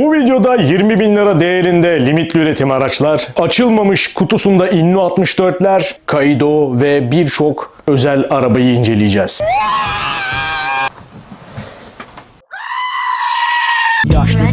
Bu videoda 20 bin lira değerinde limitli üretim araçlar, açılmamış kutusunda Inno 64'ler, Kaido ve birçok özel arabayı inceleyeceğiz. Yaşlı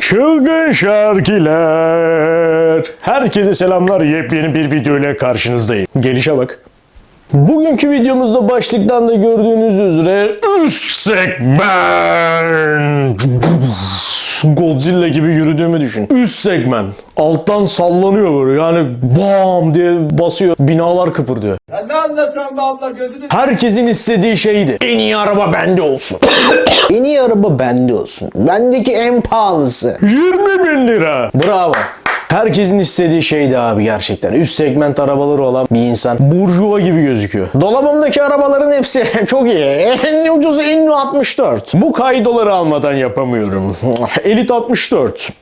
Çılgın şarkiler. Herkese selamlar. Yepyeni bir video ile karşınızdayım. Gelişe bak. Bugünkü videomuzda başlıktan da gördüğünüz üzere üst segment. Godzilla gibi yürüdüğümü düşün. Üst segment. Alttan sallanıyor böyle yani bam diye basıyor. Binalar kıpırdıyor. Ya ne anlatıyorsun be abla gözünü Herkesin istediği şeydi. En iyi araba bende olsun. En iyi araba bende olsun. Bendeki en pahalısı. 20 bin lira. Bravo. Herkesin istediği şeydi abi gerçekten. Üst segment arabaları olan bir insan. Burjuva gibi gözüküyor. Dolabımdaki arabaların hepsi çok iyi. En ucuzu Inno 64. Bu kaydoları almadan yapamıyorum. Elite 64.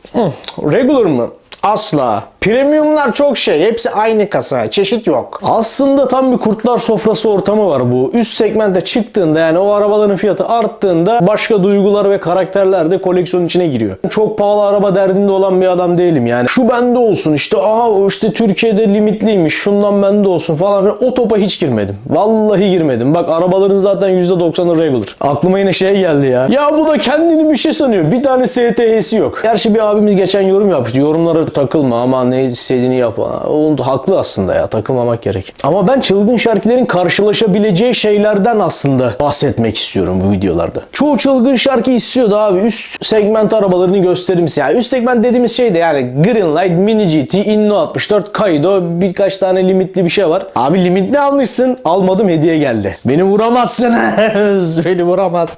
Regular mı? Asla. Premiumlar çok şey. Hepsi aynı kasa. Çeşit yok. Aslında tam bir kurtlar sofrası ortamı var bu. Üst segmente çıktığında yani o arabaların fiyatı arttığında başka duygular ve karakterler de koleksiyonun içine giriyor. Çok pahalı araba derdinde olan bir adam değilim yani. Şu bende olsun işte aha işte Türkiye'de limitliymiş şundan bende olsun falan filan. O topa hiç girmedim. Vallahi girmedim. Bak arabaların zaten %90'ı regular. Aklıma yine şey geldi ya. Ya bu da kendini bir şey sanıyor. Bir tane STH'si yok. Gerçi bir abimiz geçen yorum yapmıştı. Yorumlara takılma aman ne istediğini yap. O haklı aslında ya takılmamak gerek. Ama ben çılgın şarkıların karşılaşabileceği şeylerden aslında bahsetmek istiyorum bu videolarda. Çoğu çılgın şarkı istiyordu abi. Üst segment arabalarını gösterir? Yani üst segment dediğimiz şey de yani Greenlight, Mini GT, Inno 64, Kaido birkaç tane limitli bir şey var. Abi limitli almışsın. Almadım hediye geldi. Beni vuramazsınız. Beni vuramaz.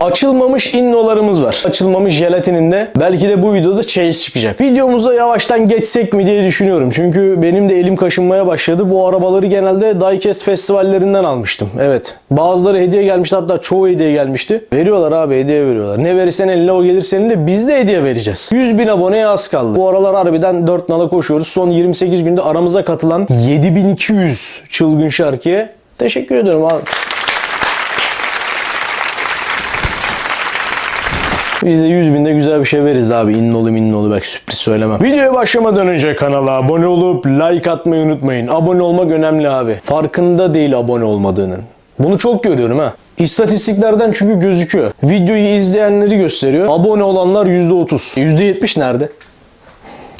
Açılmamış innolarımız var. Açılmamış jelatininde. Belki de bu videoda chase çıkacak. Videomuza yavaştan geçsek mi diye düşünüyorum. Çünkü benim de elim kaşınmaya başladı. Bu arabaları genelde Diecast festivallerinden almıştım. Evet. Bazıları hediye gelmişti. Hatta çoğu hediye gelmişti. Veriyorlar abi hediye veriyorlar. Ne verirsen eline o gelir senin de biz de hediye vereceğiz. 100 bin aboneye az kaldı. Bu aralar harbiden 4 nala koşuyoruz. Son 28 günde aramıza katılan 7200 çılgın şarkıya teşekkür ediyorum abi. Biz de 100 binde güzel bir şey veririz abi. İnnolu minnolu belki sürpriz söylemem. Videoya başlamadan önce kanala abone olup like atmayı unutmayın. Abone olmak önemli abi. Farkında değil abone olmadığının. Bunu çok görüyorum ha. İstatistiklerden çünkü gözüküyor. Videoyu izleyenleri gösteriyor. Abone olanlar %30. %70 nerede?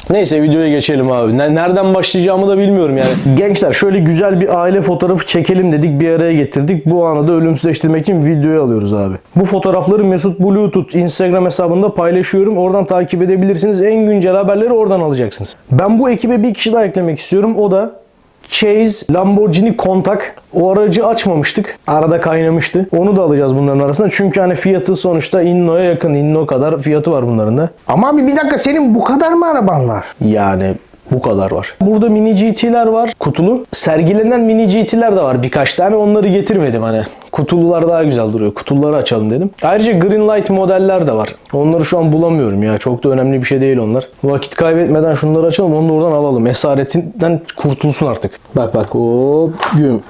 Neyse videoya geçelim abi. Ne- Nereden başlayacağımı da bilmiyorum yani. Gençler şöyle güzel bir aile fotoğrafı çekelim dedik bir araya getirdik. Bu anı da ölümsüzleştirmek için videoya alıyoruz abi. Bu fotoğrafları Mesut Bluetooth Instagram hesabında paylaşıyorum. Oradan takip edebilirsiniz. En güncel haberleri oradan alacaksınız. Ben bu ekibe bir kişi daha eklemek istiyorum. O da Chase Lamborghini Countach. O aracı açmamıştık. Arada kaynamıştı. Onu da alacağız bunların arasında. Çünkü hani fiyatı sonuçta Inno'ya yakın. Inno kadar fiyatı var bunların da. Ama abi bir dakika senin bu kadar mı araban var? Yani bu kadar var. Burada mini GT'ler var kutulu. Sergilenen mini GT'ler de var birkaç tane. Onları getirmedim hani. Kutulular daha güzel duruyor. Kutuları açalım dedim. Ayrıca Greenlight modeller de var. Onları şu an bulamıyorum ya. Çok da önemli bir şey değil onlar. Vakit kaybetmeden şunları açalım. Onu da oradan alalım. Esaretinden kurtulsun artık. Bak bak hop güm.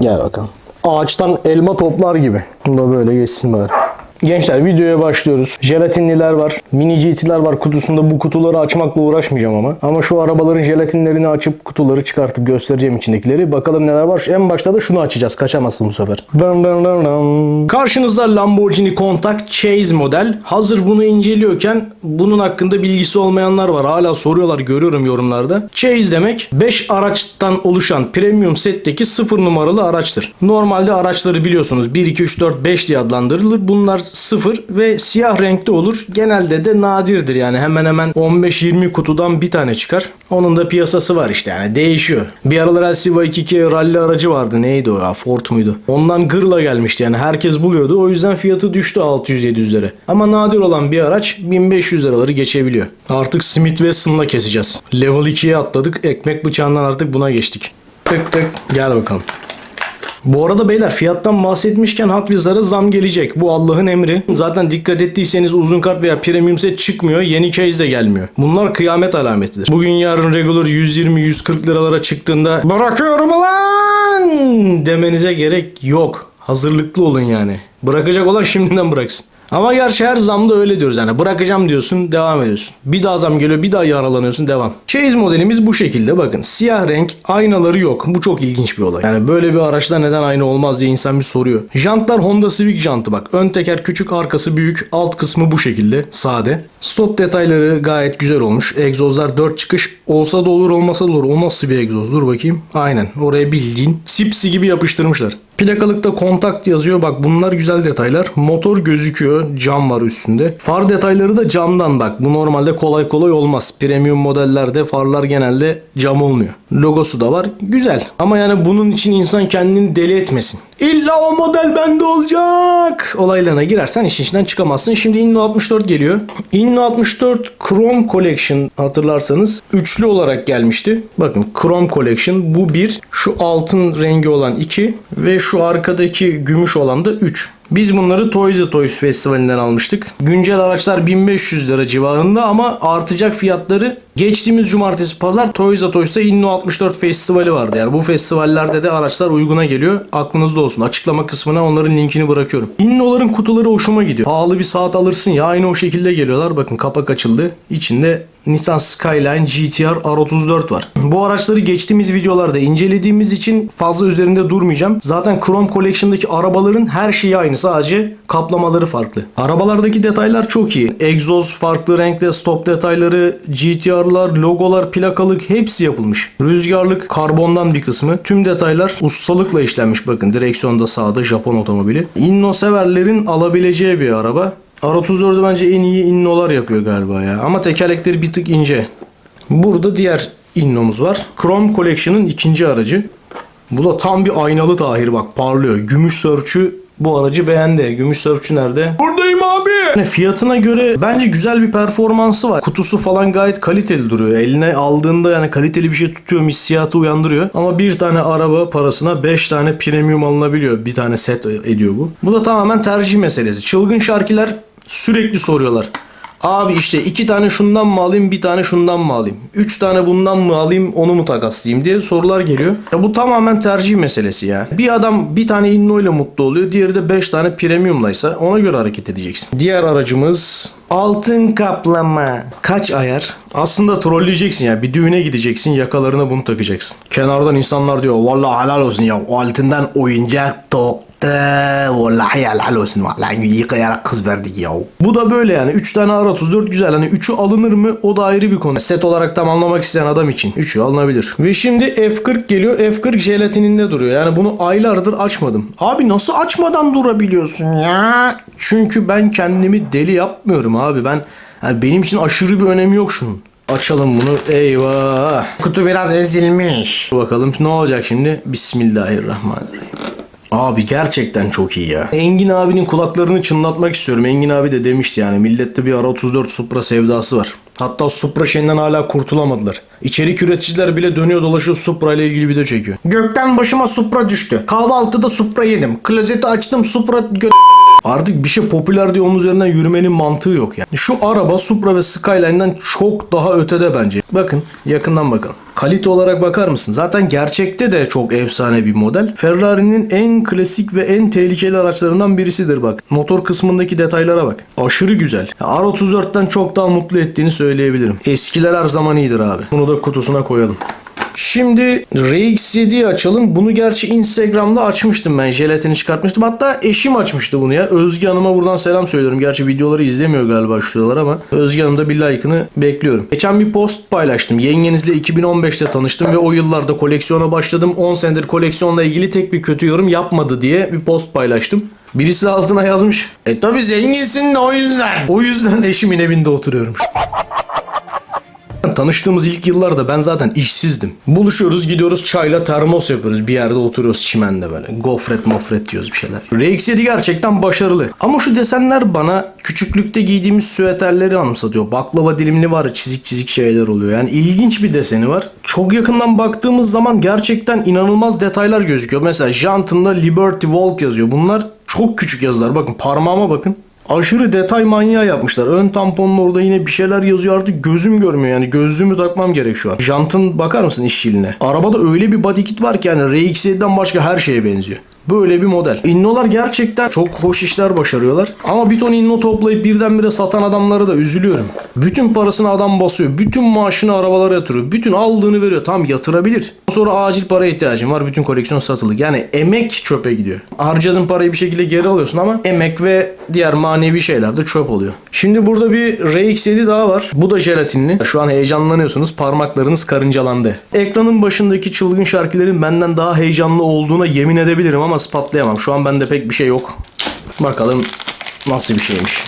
Gel bakalım. Ağaçtan elma toplar gibi. Bunu da böyle geçsin bari. Gençler videoya başlıyoruz. Jelatinliler var. Mini GT'ler var kutusunda. Bu kutuları açmakla uğraşmayacağım ama. Ama şu arabaların jelatinlerini açıp kutuları çıkartıp göstereceğim içindekileri. Bakalım neler var. En başta da şunu açacağız. Kaçamazsın bu sefer. Dın dın dın dın. Karşınızda Lamborghini Countach Chase model. Hazır bunu inceliyorken bunun hakkında bilgisi olmayanlar var. Hala soruyorlar görüyorum yorumlarda. Chase demek 5 araçtan oluşan premium setteki 0 numaralı araçtır. Normalde araçları biliyorsunuz 1, 2, 3, 4, 5 diye adlandırılır. Bunlar sıfır ve siyah renkte olur. Genelde de nadirdir yani hemen hemen 15-20 kutudan bir tane çıkar. Onun da piyasası var işte yani değişiyor. Bir aralar LCV 22 rally aracı vardı neydi o ya Ford muydu? Ondan gırla gelmişti yani herkes buluyordu o yüzden fiyatı düştü 600-700'lere. Ama nadir olan bir araç 1500 liraları geçebiliyor. Artık Smith Wesson'la keseceğiz. Level 2'ye atladık ekmek bıçağından artık buna geçtik. Tık tık gel bakalım. Bu arada beyler fiyattan bahsetmişken Hot Wheels'lara zam gelecek. Bu Allah'ın emri. Zaten dikkat ettiyseniz uzun kart veya premium set çıkmıyor. Yeni case de gelmiyor. Bunlar kıyamet alametidir. Bugün yarın regular 120-140 liralara çıktığında bırakıyorum lan demenize gerek yok. Hazırlıklı olun yani. Bırakacak olan şimdiden bıraksın. Ama gerçi her zamda öyle diyoruz yani bırakacağım diyorsun devam ediyorsun. Bir daha zam geliyor bir daha yaralanıyorsun devam. Chase modelimiz bu şekilde bakın siyah renk aynaları yok bu çok ilginç bir olay. Yani böyle bir araçta neden ayna olmaz diye insan bir soruyor. Jantlar Honda Civic jantı bak ön teker küçük arkası büyük alt kısmı bu şekilde sade. Stop detayları gayet güzel olmuş. Egzozlar 4 çıkış olsa da olur olmasa da olur. O nasıl bir egzoz dur bakayım. Aynen oraya bildiğin sipsi gibi yapıştırmışlar. Plakalıkta kontakt yazıyor. Bak bunlar güzel detaylar. Motor gözüküyor. Cam var üstünde. Far detayları da camdan bak. Bu normalde kolay kolay olmaz. Premium modellerde farlar genelde cam olmuyor. Logosu da var. Güzel. Ama yani bunun için insan kendini deli etmesin. İlla o model bende olacak. Olaylarına girersen işin içinden çıkamazsın. Şimdi Inno 64 geliyor. Inno 64 Chrome Collection hatırlarsanız üçlü olarak gelmişti. Bakın Chrome Collection bu bir. Şu altın rengi olan iki ve şu arkadaki gümüş olan da 3. Biz bunları Toys R Toys Festivali'nden almıştık. Güncel araçlar 1500 lira civarında ama artacak fiyatları geçtiğimiz cumartesi pazar Toys R Toys'ta Inno 64 Festivali vardı. Yani bu festivallerde de araçlar uyguna geliyor. Aklınızda olsun. Açıklama kısmına onların linkini bırakıyorum. Inno'ların kutuları hoşuma gidiyor. Pahalı bir saat alırsın ya aynı o şekilde geliyorlar. Bakın kapak açıldı. İçinde Nissan Skyline GTR R34 var. Bu araçları geçtiğimiz videolarda incelediğimiz için fazla üzerinde durmayacağım. Zaten Chrome Collection'daki arabaların her şeyi aynı. Sadece kaplamaları farklı. Arabalardaki detaylar çok iyi. Egzoz farklı renkte, stop detayları, GTR'lar, logolar, plakalık hepsi yapılmış. Rüzgarlık karbondan bir kısmı. Tüm detaylar ustalıkla işlenmiş. Bakın direksiyonda sağda Japon otomobili. Inno severlerin alabileceği bir araba. R34'ü bence en iyi Inno'lar yapıyor galiba ya. Ama tekerlekleri bir tık ince. Burada diğer Inno'muz var. Chrome Collection'ın ikinci aracı. Bu da tam bir aynalı Tahir bak parlıyor. Gümüş Sörçü bu aracı beğendi. Gümüş Sörçü nerede? Buradayım abi. Yani fiyatına göre bence güzel bir performansı var. Kutusu falan gayet kaliteli duruyor. Eline aldığında yani kaliteli bir şey tutuyor hissiyatı uyandırıyor. Ama bir tane araba parasına 5 tane premium alınabiliyor. Bir tane set ediyor bu. Bu da tamamen tercih meselesi. Çılgın şarkiler sürekli soruyorlar. Abi işte iki tane şundan mı alayım bir tane şundan mı alayım? Üç tane bundan mı alayım onu mu takaslayayım diye sorular geliyor. Ya bu tamamen tercih meselesi ya. Bir adam bir tane Inno ile mutlu oluyor. Diğeri de beş tane premiumlaysa ona göre hareket edeceksin. Diğer aracımız altın kaplama. Kaç ayar? Aslında trolleyeceksin ya. Bir düğüne gideceksin yakalarına bunu takacaksın. Kenardan insanlar diyor vallahi helal olsun ya. Altından oyuncak taktı. Vallahi helal olsun. Vallahi yıkayarak kız verdik ya. Bu da böyle yani. 3 tane R34 güzel. Hani 3'ü alınır mı o da ayrı bir konu. Set olarak tamamlamak isteyen adam için 3'ü alınabilir. Ve şimdi F40 geliyor. F40 jelatininde duruyor. Yani bunu aylardır açmadım. Abi nasıl açmadan durabiliyorsun ya? Çünkü ben kendimi deli yapmıyorum abi. Ben yani benim için aşırı bir önemi yok şunun. Açalım bunu. Eyvah. Kutu biraz ezilmiş. Bakalım ne olacak şimdi? Bismillahirrahmanirrahim. Abi gerçekten çok iyi ya. Engin abinin kulaklarını çınlatmak istiyorum. Engin abi de demişti yani millette bir ara 34 Supra sevdası var. Hatta Supra şeyinden hala kurtulamadılar. İçerik üreticiler bile dönüyor dolaşıyor Supra ile ilgili video çekiyor. Gökten başıma Supra düştü. Kahvaltıda Supra yedim. Klozeti açtım Supra gö- Artık bir şey popüler diye onun üzerinden yürümenin mantığı yok yani. Şu araba Supra ve Skyline'den çok daha ötede bence. Bakın yakından bakalım. Kalite olarak bakar mısın? Zaten gerçekte de çok efsane bir model. Ferrari'nin en klasik ve en tehlikeli araçlarından birisidir bak. Motor kısmındaki detaylara bak. Aşırı güzel. R34'ten çok daha mutlu ettiğini söyleyebilirim. Eskiler her zaman iyidir abi. Bunu da kutusuna koyalım. Şimdi RX7'yi açalım. Bunu gerçi Instagram'da açmıştım ben. Jelatini çıkartmıştım. Hatta eşim açmıştı bunu ya. Özge Hanım'a buradan selam söylüyorum. Gerçi videoları izlemiyor galiba şuralar ama Özge Hanım da bir like'ını bekliyorum. Geçen bir post paylaştım. Yengenizle 2015'te tanıştım ve o yıllarda koleksiyona başladım. 10 senedir koleksiyonla ilgili tek bir kötü yorum yapmadı diye bir post paylaştım. Birisi altına yazmış. E tabi zenginsin de o yüzden. O yüzden eşimin evinde oturuyorum. Tanıştığımız ilk yıllarda ben zaten işsizdim. Buluşuyoruz gidiyoruz çayla termos yapıyoruz. Bir yerde oturuyoruz çimende böyle. Gofret mofret diyoruz bir şeyler. RX7 gerçekten başarılı. Ama şu desenler bana küçüklükte giydiğimiz süveterleri anımsatıyor. Baklava dilimli var çizik çizik şeyler oluyor. Yani ilginç bir deseni var. Çok yakından baktığımız zaman gerçekten inanılmaz detaylar gözüküyor. Mesela jantında Liberty Walk yazıyor. Bunlar çok küçük yazılar. Bakın parmağıma bakın. Aşırı detay manyağı yapmışlar. Ön tamponun orada yine bir şeyler yazıyor artık gözüm görmüyor yani gözlüğümü takmam gerek şu an. Jantın bakar mısın işçiliğine? Arabada öyle bir body kit var ki yani RX-7'den başka her şeye benziyor. Böyle bir model. Inno'lar gerçekten çok hoş işler başarıyorlar. Ama bir ton inno toplayıp birdenbire satan adamlara da üzülüyorum. Bütün parasını adam basıyor. Bütün maaşını arabalara yatırıyor. Bütün aldığını veriyor. Tam yatırabilir. Sonra acil para ihtiyacım var. Bütün koleksiyon satılık. Yani emek çöpe gidiyor. Harcadığın parayı bir şekilde geri alıyorsun ama emek ve diğer manevi şeyler de çöp oluyor. Şimdi burada bir RX7 daha var. Bu da jelatinli. Şu an heyecanlanıyorsunuz. Parmaklarınız karıncalandı. Ekranın başındaki çılgın şarkıların benden daha heyecanlı olduğuna yemin edebilirim ama ispatlayamam. Şu an bende pek bir şey yok. Bakalım nasıl bir şeymiş.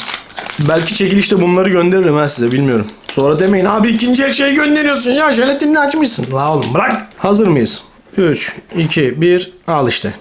Belki çekilişte bunları gönderirim ha size bilmiyorum. Sonra demeyin abi ikinci el şey gönderiyorsun ya jelatinini açmışsın. La oğlum bırak. Hazır mıyız? 3, 2, 1 al işte.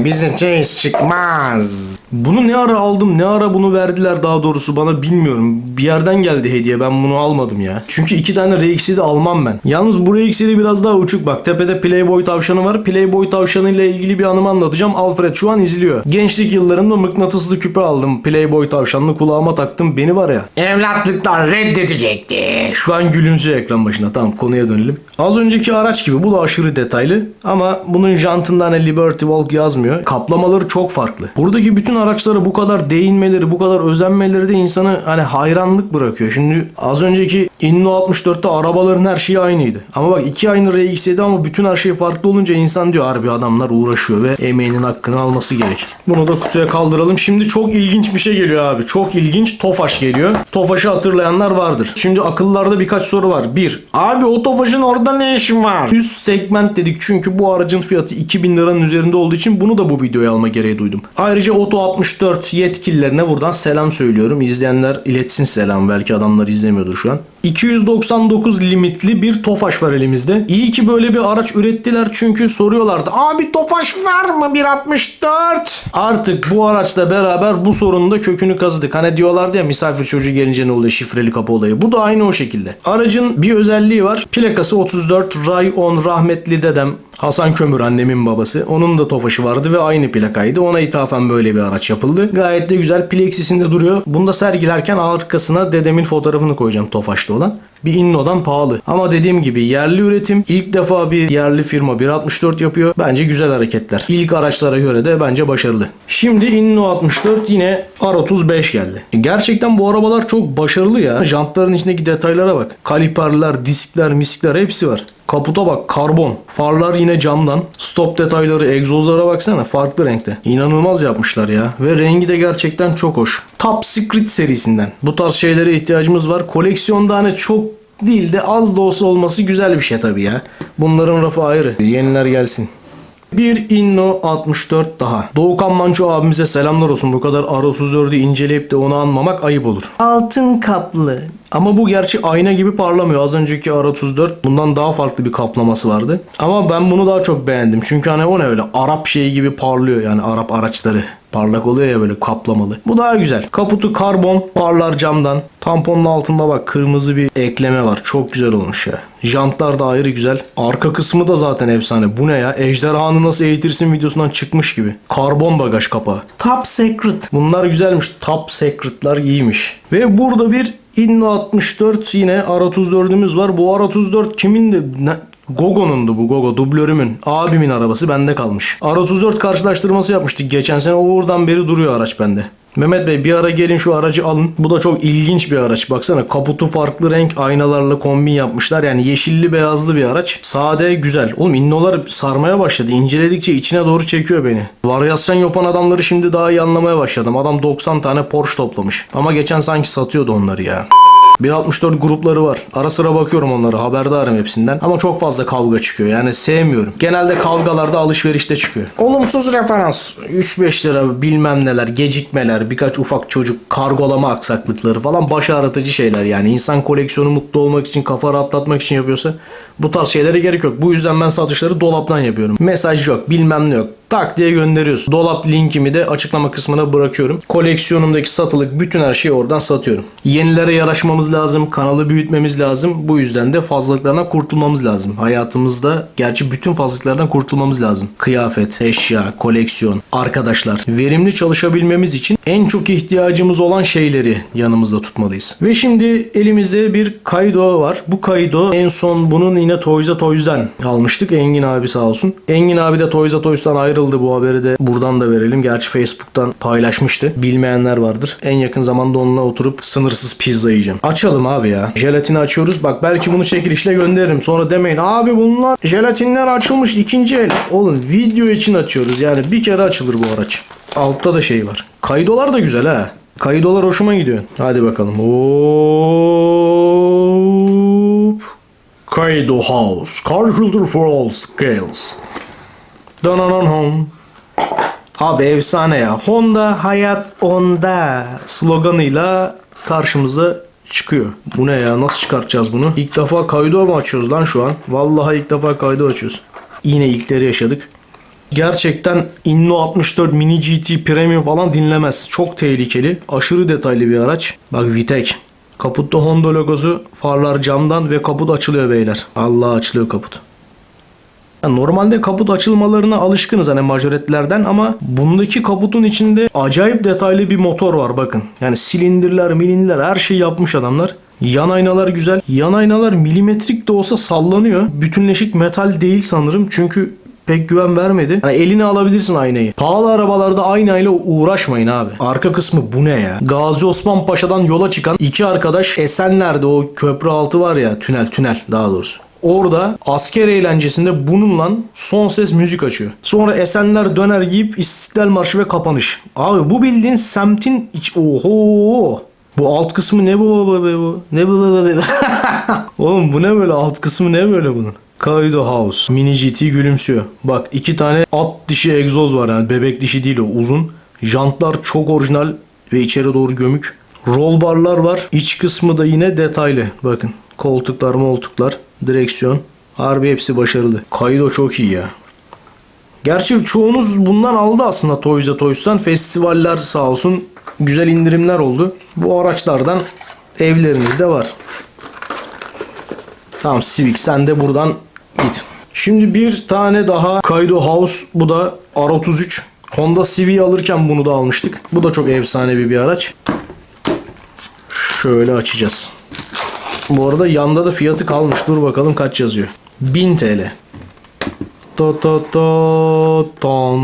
Bize çeyiz çıkmaz. Bunu ne ara aldım ne ara bunu verdiler daha doğrusu bana bilmiyorum. Bir yerden geldi hediye ben bunu almadım ya. Çünkü iki tane RX'i de almam ben. Yalnız bu RX'i biraz daha uçuk bak. Tepede Playboy tavşanı var. Playboy tavşanı ile ilgili bir anımı anlatacağım. Alfred şu an izliyor. Gençlik yıllarında mıknatıslı küpe aldım. Playboy tavşanını kulağıma taktım. Beni var ya. Evlatlıktan reddedecekti. Şu an gülümsüyor ekran başına. Tamam konuya dönelim. Az önceki araç gibi bu da aşırı detaylı. Ama bunun jantında hani Liberty Walk yazmıyor. Kaplamaları çok farklı. Buradaki bütün araçlara bu kadar değinmeleri, bu kadar özenmeleri de insanı hani hayranlık bırakıyor. Şimdi az önceki Inno 64'te arabaların her şeyi aynıydı. Ama bak iki aynı RX7 ama bütün her şey farklı olunca insan diyor harbi adamlar uğraşıyor ve emeğinin hakkını alması gerek. Bunu da kutuya kaldıralım. Şimdi çok ilginç bir şey geliyor abi. Çok ilginç. Tofaş geliyor. Tofaş'ı hatırlayanlar vardır. Şimdi akıllarda birkaç soru var. Bir, abi o Tofaş'ın orada ne işin var? Üst segment dedik çünkü bu aracın fiyatı 2000 liranın üzerinde olduğu için bunu da bu videoya alma gereği duydum. Ayrıca Auto 64 yetkililerine buradan selam söylüyorum. İzleyenler iletsin selam. Belki adamlar izlemiyordur şu an. 299 limitli bir Tofaş var elimizde. İyi ki böyle bir araç ürettiler çünkü soruyorlardı. Abi Tofaş var mı 1.64? Artık bu araçla beraber bu sorunun da kökünü kazıdık. Hani diyorlardı ya misafir çocuğu gelince ne oluyor şifreli kapı olayı. Bu da aynı o şekilde. Aracın bir özelliği var. Plakası 34 Rayon rahmetli dedem Hasan Kömür annemin babası. Onun da Tofaş'ı vardı ve aynı plakaydı. Ona ithafen böyle bir araç yapıldı. Gayet de güzel plexisinde duruyor. Bunu da sergilerken arkasına dedemin fotoğrafını koyacağım Tofaş'ta olan. Bir Inno'dan pahalı. Ama dediğim gibi yerli üretim. ilk defa bir yerli firma 1.64 yapıyor. Bence güzel hareketler. İlk araçlara göre de bence başarılı. Şimdi Inno 64 yine R35 geldi. Gerçekten bu arabalar çok başarılı ya. Jantların içindeki detaylara bak. Kaliperler, diskler, miskler hepsi var. Kaputa bak karbon. Farlar yine camdan. Stop detayları, egzozlara baksana farklı renkte. İnanılmaz yapmışlar ya. Ve rengi de gerçekten çok hoş. Top Secret serisinden. Bu tarz şeylere ihtiyacımız var. Koleksiyonda hani çok değil de az da olsa olması güzel bir şey tabii ya. Bunların rafı ayrı. Yeniler gelsin. Bir Inno 64 daha. Doğukan Manço abimize selamlar olsun. Bu kadar R34'ü inceleyip de onu anmamak ayıp olur. Altın kaplı. Ama bu gerçi ayna gibi parlamıyor. Az önceki R34 bundan daha farklı bir kaplaması vardı. Ama ben bunu daha çok beğendim. Çünkü hani o ne öyle Arap şeyi gibi parlıyor yani Arap araçları. Parlak oluyor ya böyle kaplamalı. Bu daha güzel. Kaputu karbon, parlar camdan. Tamponun altında bak kırmızı bir ekleme var. Çok güzel olmuş ya. Jantlar da ayrı güzel. Arka kısmı da zaten efsane. Bu ne ya? Ejderhanı nasıl eğitirsin videosundan çıkmış gibi. Karbon bagaj kapağı. Top Secret. Bunlar güzelmiş. Top Secret'lar iyiymiş. Ve burada bir Inno 64 yine R34'ümüz var. Bu R34 kimin de Gogo'nundu bu Gogo dublörümün abimin arabası bende kalmış. R34 karşılaştırması yapmıştık geçen sene oradan beri duruyor araç bende. Mehmet Bey bir ara gelin şu aracı alın. Bu da çok ilginç bir araç. Baksana kaputu farklı renk aynalarla kombin yapmışlar. Yani yeşilli beyazlı bir araç. Sade güzel. Oğlum innolar sarmaya başladı. İnceledikçe içine doğru çekiyor beni. Varyasyon yapan adamları şimdi daha iyi anlamaya başladım. Adam 90 tane Porsche toplamış. Ama geçen sanki satıyordu onları ya. 1.64 grupları var. Ara sıra bakıyorum onlara. Haberdarım hepsinden. Ama çok fazla kavga çıkıyor. Yani sevmiyorum. Genelde kavgalarda alışverişte çıkıyor. Olumsuz referans. 3-5 lira bilmem neler, gecikmeler, birkaç ufak çocuk kargolama aksaklıkları falan baş ağrıtıcı şeyler yani. İnsan koleksiyonu mutlu olmak için, kafa rahatlatmak için yapıyorsa bu tarz şeylere gerek yok. Bu yüzden ben satışları dolaptan yapıyorum. Mesaj yok, bilmem ne yok. Tak diye gönderiyorsun. Dolap linkimi de açıklama kısmına bırakıyorum. Koleksiyonumdaki satılık bütün her şeyi oradan satıyorum. Yenilere yaraşmamız lazım. Kanalı büyütmemiz lazım. Bu yüzden de fazlalıklardan kurtulmamız lazım. Hayatımızda gerçi bütün fazlalıklardan kurtulmamız lazım. Kıyafet, eşya, koleksiyon, arkadaşlar. Verimli çalışabilmemiz için en çok ihtiyacımız olan şeyleri yanımızda tutmalıyız. Ve şimdi elimizde bir Kaido var. Bu Kaido en son bunun yine Toys'a Toys'dan almıştık. Engin abi sağ olsun. Engin abi de Toys'a Toys'tan ayrıldı. Bu haberi de buradan da verelim. Gerçi Facebook'tan paylaşmıştı. Bilmeyenler vardır. En yakın zamanda onunla oturup sınırsız pizza yiyeceğim. Açalım abi ya. Jelatini açıyoruz. Bak belki bunu çekilişle gönderirim. Sonra demeyin abi bunlar jelatinler açılmış ikinci el. Oğlum video için açıyoruz. Yani bir kere açılır bu araç. Altta da şey var. Kaydolar da güzel ha. Kaydolar hoşuma gidiyor. Hadi bakalım. Hop. Kaido House. Car for all scales. Danananhon. Abi efsane ya. Honda hayat onda sloganıyla karşımıza çıkıyor. Bu ne ya? Nasıl çıkartacağız bunu? İlk defa kaydo mu açıyoruz lan şu an? Vallahi ilk defa kaydo açıyoruz. Yine ilkleri yaşadık. Gerçekten Inno 64 Mini GT Premium falan dinlemez. Çok tehlikeli. Aşırı detaylı bir araç. Bak Vitek. Kaputta Honda logosu. Farlar camdan ve kaput açılıyor beyler. Allah açılıyor kaput. Ya Normalde kaput açılmalarına alışkınız hani majoretlerden ama bundaki kaputun içinde acayip detaylı bir motor var bakın. Yani silindirler, milinler her şeyi yapmış adamlar. Yan aynalar güzel. Yan aynalar milimetrik de olsa sallanıyor. Bütünleşik metal değil sanırım çünkü pek güven vermedi. Hani eline alabilirsin aynayı. Pahalı arabalarda aynayla uğraşmayın abi. Arka kısmı bu ne ya? Gazi Osman Paşa'dan yola çıkan iki arkadaş Esenler'de o köprü altı var ya tünel tünel daha doğrusu. Orada asker eğlencesinde bununla son ses müzik açıyor. Sonra Esenler döner giyip İstiklal Marşı ve kapanış. Abi bu bildiğin semtin iç... Oho! Bu alt kısmı ne bu baba be bu? Ne bu baba be? Oğlum bu ne böyle alt kısmı ne böyle bunun? Kaido House. Mini GT gülümsüyor. Bak iki tane at dişi egzoz var yani bebek dişi değil o uzun. Jantlar çok orijinal ve içeri doğru gömük. Roll barlar var. İç kısmı da yine detaylı. Bakın koltuklar moltuklar. Direksiyon. Harbi hepsi başarılı. Kaido çok iyi ya. Gerçi çoğunuz bundan aldı aslında Toys'a Toys'tan. Festivaller sağ olsun güzel indirimler oldu. Bu araçlardan evlerinizde var. Tamam Civic sen de buradan git. Şimdi bir tane daha Kaido House. Bu da R33. Honda Civic'i alırken bunu da almıştık. Bu da çok efsanevi bir araç. Şöyle açacağız. Bu arada yanda da fiyatı kalmış. Dur bakalım kaç yazıyor. 1000 TL. Ta ta ta tan.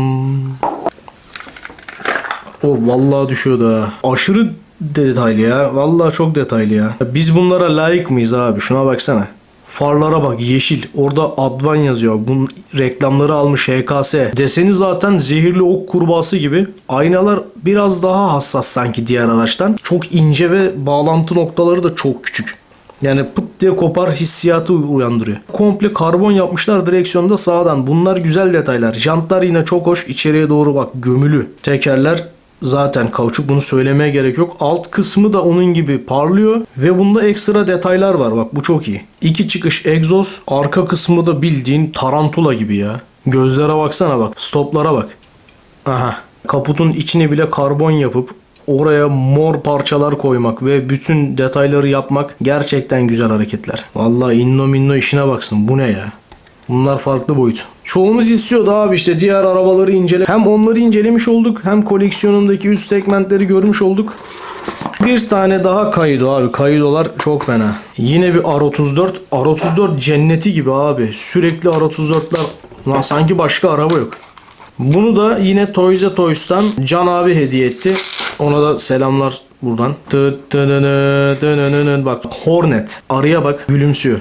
O vallahi düşüyordu ha. Aşırı detaylı ya. Vallahi çok detaylı ya. Biz bunlara layık mıyız abi? Şuna baksana. Farlara bak yeşil. Orada Advan yazıyor. Bunun reklamları almış HKS. Deseni zaten zehirli ok kurbağası gibi. Aynalar biraz daha hassas sanki diğer araçtan. Çok ince ve bağlantı noktaları da çok küçük. Yani pıt diye kopar hissiyatı uyandırıyor. Komple karbon yapmışlar direksiyonda sağdan. Bunlar güzel detaylar. Jantlar yine çok hoş. İçeriye doğru bak gömülü. Tekerler zaten kauçuk bunu söylemeye gerek yok. Alt kısmı da onun gibi parlıyor ve bunda ekstra detaylar var. Bak bu çok iyi. İki çıkış egzoz, arka kısmı da bildiğin tarantula gibi ya. Gözlere baksana bak. Stoplara bak. Aha. Kaputun içine bile karbon yapıp oraya mor parçalar koymak ve bütün detayları yapmak gerçekten güzel hareketler. Vallahi inno minno işine baksın. Bu ne ya? Bunlar farklı boyut. Çoğumuz istiyordu abi işte diğer arabaları incele. Hem onları incelemiş olduk hem koleksiyonumdaki üst segmentleri görmüş olduk. Bir tane daha Kaido abi. Kaido'lar çok fena. Yine bir R34. R34 cenneti gibi abi. Sürekli R34'ler. Lan sanki başka araba yok. Bunu da yine Toys'a Toys'tan Can abi hediye etti. Ona da selamlar buradan. Bak Hornet. Arıya bak gülümsüyor.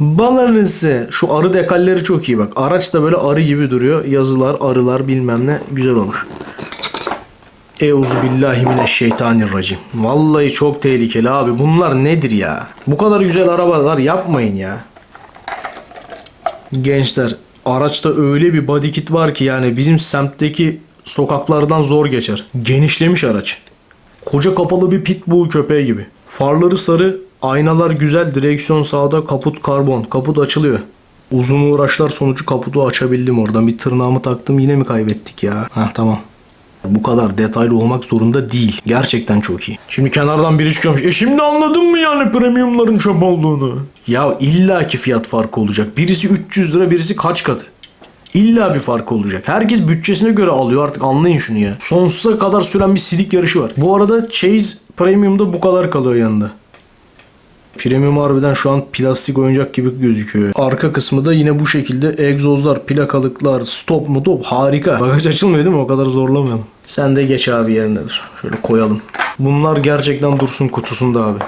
Bal arısı. Şu arı dekalleri çok iyi bak. Araç da böyle arı gibi duruyor. Yazılar, arılar bilmem ne. Güzel olmuş. Euzu billahi mineşşeytanirracim. Vallahi çok tehlikeli abi. Bunlar nedir ya? Bu kadar güzel arabalar yapmayın ya. Gençler araçta öyle bir body kit var ki yani bizim semtteki sokaklardan zor geçer. Genişlemiş araç. Koca kapalı bir pitbull köpeği gibi. Farları sarı, aynalar güzel, direksiyon sağda, kaput karbon. Kaput açılıyor. Uzun uğraşlar sonucu kaputu açabildim oradan. Bir tırnağımı taktım yine mi kaybettik ya? Heh tamam. Bu kadar detaylı olmak zorunda değil. Gerçekten çok iyi. Şimdi kenardan biri çıkıyormuş. E şimdi anladın mı yani premiumların çöp olduğunu? Ya illaki fiyat farkı olacak. Birisi 300 lira birisi kaç katı? İlla bir fark olacak. Herkes bütçesine göre alıyor artık anlayın şunu ya. Sonsuza kadar süren bir silik yarışı var. Bu arada Chase Premium'da bu kadar kalıyor yanında. Premium harbiden şu an plastik oyuncak gibi gözüküyor. Arka kısmı da yine bu şekilde egzozlar, plakalıklar, stop mu top harika. Bagaj açılmıyor değil mi? O kadar zorlamayalım. Sen de geç abi yerinedir. Şöyle koyalım. Bunlar gerçekten dursun kutusunda abi.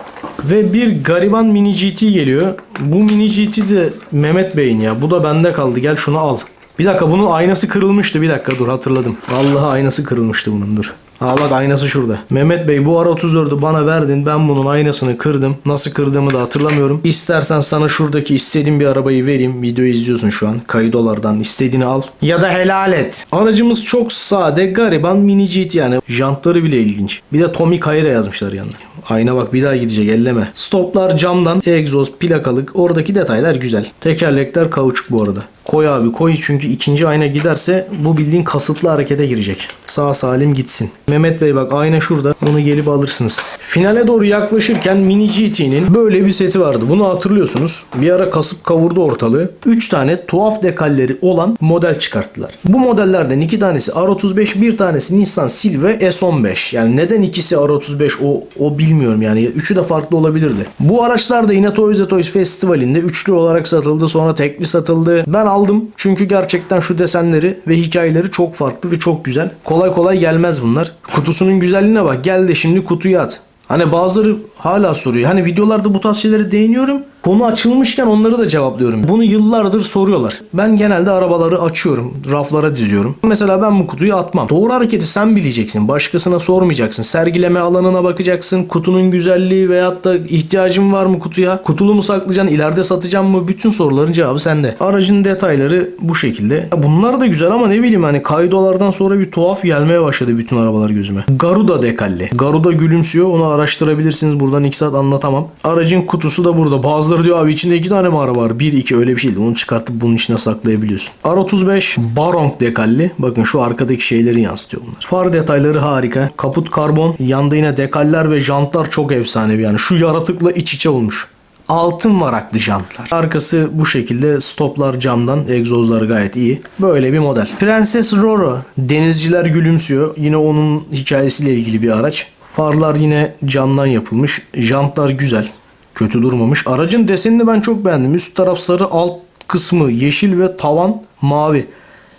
Ve bir gariban mini GT geliyor. Bu mini GT de Mehmet Bey'in ya. Bu da bende kaldı. Gel şunu al. Bir dakika bunun aynası kırılmıştı. Bir dakika dur hatırladım. Vallahi aynası kırılmıştı bunun dur. Aa bak aynası şurada. Mehmet Bey bu ara 34'ü bana verdin. Ben bunun aynasını kırdım. Nasıl kırdığımı da hatırlamıyorum. İstersen sana şuradaki istediğin bir arabayı vereyim. Videoyu izliyorsun şu an. Kaydolardan istediğini al. Ya da helal et. Aracımız çok sade, gariban, mini GT yani. Jantları bile ilginç. Bir de Tommy Kayra yazmışlar yanına. Ayna bak bir daha gidecek elleme. Stoplar camdan, egzoz, plakalık. Oradaki detaylar güzel. Tekerlekler kauçuk bu arada. Koy abi koy çünkü ikinci ayna giderse bu bildiğin kasıtlı harekete girecek. Sağ salim gitsin. Mehmet Bey bak ayna şurada. Onu gelip alırsınız. Finale doğru yaklaşırken Mini GT'nin böyle bir seti vardı. Bunu hatırlıyorsunuz. Bir ara kasıp kavurdu ortalığı. 3 tane tuhaf dekalleri olan model çıkarttılar. Bu modellerden iki tanesi R35, bir tanesi Nissan Silve S15. Yani neden ikisi R35 o, o bilmiyorum yani. Üçü de farklı olabilirdi. Bu araçlar da yine Toys Toys Festivali'nde üçlü olarak satıldı. Sonra tekli satıldı. Ben aldım çünkü gerçekten şu desenleri ve hikayeleri çok farklı ve çok güzel. Kolay kolay gelmez bunlar. Kutusunun güzelliğine bak. Gel de şimdi kutuyu at. Hani bazıları hala soruyor. Hani videolarda bu tarz şeylere değiniyorum. Konu açılmışken onları da cevaplıyorum. Bunu yıllardır soruyorlar. Ben genelde arabaları açıyorum. Raflara diziyorum. Mesela ben bu kutuyu atmam. Doğru hareketi sen bileceksin. Başkasına sormayacaksın. Sergileme alanına bakacaksın. Kutunun güzelliği veyahut da ihtiyacın var mı kutuya? Kutulu mu saklayacaksın? ileride satacağım mı? Bütün soruların cevabı sende. Aracın detayları bu şekilde. Bunlar da güzel ama ne bileyim hani kaydolardan sonra bir tuhaf gelmeye başladı bütün arabalar gözüme. Garuda dekalli. Garuda gülümsüyor. Onu araştırabilirsiniz. Buradan 2 saat anlatamam. Aracın kutusu da burada. Bazıları diyor abi içinde iki tane mi araba var? Bir iki öyle bir şey değil. Onu çıkartıp bunun içine saklayabiliyorsun. R35 Baronk dekalli. Bakın şu arkadaki şeyleri yansıtıyor bunlar. Far detayları harika. Kaput karbon. Yanda yine dekaller ve jantlar çok efsanevi. Yani şu yaratıkla iç içe olmuş. Altın varaklı jantlar. Arkası bu şekilde stoplar camdan. Egzozlar gayet iyi. Böyle bir model. Prenses Roro. Denizciler gülümsüyor. Yine onun hikayesiyle ilgili bir araç. Farlar yine camdan yapılmış. Jantlar güzel. Kötü durmamış. Aracın desenini ben çok beğendim. Üst taraf sarı, alt kısmı yeşil ve tavan mavi.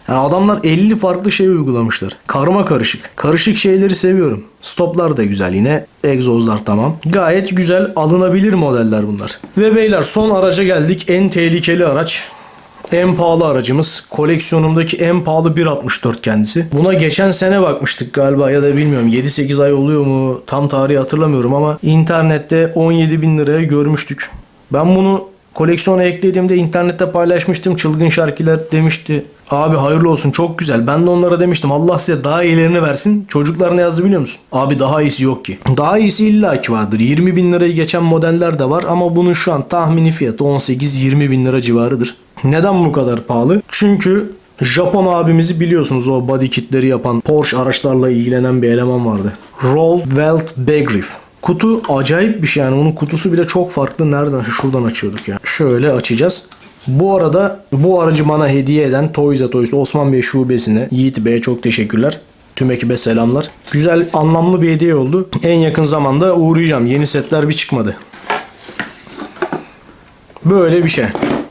Yani adamlar 50 farklı şey uygulamışlar. Karma karışık. Karışık şeyleri seviyorum. Stoplar da güzel yine. Egzozlar tamam. Gayet güzel alınabilir modeller bunlar. Ve beyler son araca geldik. En tehlikeli araç. En pahalı aracımız. Koleksiyonumdaki en pahalı 1.64 kendisi. Buna geçen sene bakmıştık galiba ya da bilmiyorum 7-8 ay oluyor mu tam tarihi hatırlamıyorum ama internette 17 bin liraya görmüştük. Ben bunu koleksiyona eklediğimde internette paylaşmıştım. Çılgın şarkılar demişti. Abi hayırlı olsun çok güzel. Ben de onlara demiştim Allah size daha iyilerini versin. Çocuklar ne yazdı biliyor musun? Abi daha iyisi yok ki. Daha iyisi illaki vardır. 20 bin lirayı geçen modeller de var ama bunun şu an tahmini fiyatı 18-20 bin lira civarıdır. Neden bu kadar pahalı? Çünkü Japon abimizi biliyorsunuz o body kitleri yapan Porsche araçlarla ilgilenen bir eleman vardı. Roll Welt Begriff. Kutu acayip bir şey yani onun kutusu bile çok farklı. Nereden? Şuradan açıyorduk ya. Şöyle açacağız. Bu arada bu aracı bana hediye eden Toys R Toys Osman Bey şubesine Yiğit Bey'e çok teşekkürler. Tüm ekibe selamlar. Güzel anlamlı bir hediye oldu. En yakın zamanda uğrayacağım. Yeni setler bir çıkmadı. Böyle bir şey.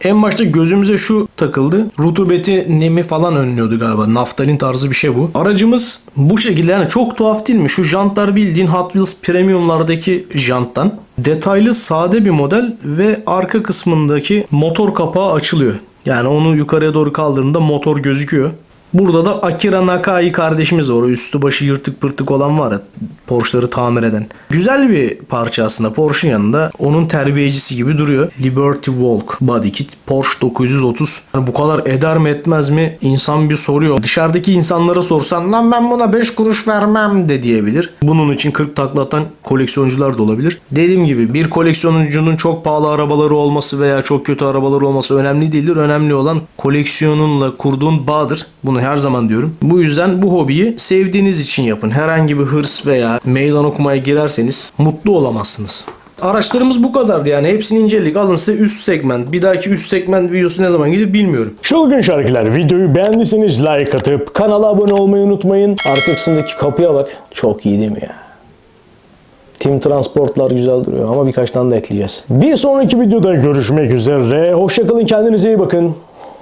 En başta gözümüze şu takıldı. Rutubeti, nemi falan önlüyordu galiba. Naftalin tarzı bir şey bu. Aracımız bu şekilde yani çok tuhaf değil mi? Şu jantlar bildiğin Hot Wheels Premium'lardaki janttan. Detaylı sade bir model ve arka kısmındaki motor kapağı açılıyor. Yani onu yukarıya doğru kaldırdığında motor gözüküyor. Burada da Akira Nakai kardeşimiz var. O üstü başı yırtık pırtık olan var ya Porsche'ları tamir eden. Güzel bir parça aslında. Porsche'un yanında onun terbiyecisi gibi duruyor. Liberty Walk Body Kit Porsche 930. Yani bu kadar eder mi etmez mi insan bir soruyor. Dışarıdaki insanlara sorsan lan ben buna 5 kuruş vermem de diyebilir. Bunun için 40 takla atan koleksiyoncular da olabilir. Dediğim gibi bir koleksiyoncunun çok pahalı arabaları olması veya çok kötü arabaları olması önemli değildir. Önemli olan koleksiyonunla kurduğun bağdır. Bunu her zaman diyorum. Bu yüzden bu hobiyi sevdiğiniz için yapın. Herhangi bir hırs veya meydan okumaya girerseniz mutlu olamazsınız. Araçlarımız bu kadardı yani. Hepsini inceledik. Alın size üst segment. Bir dahaki üst segment videosu ne zaman gelir bilmiyorum. Çılgın şarkılar videoyu beğendiyseniz like atıp kanala abone olmayı unutmayın. Arka kısımdaki kapıya bak. Çok iyi değil mi ya? Team Transportlar güzel duruyor ama birkaç tane de ekleyeceğiz. Bir sonraki videoda görüşmek üzere. Hoşçakalın kendinize iyi bakın.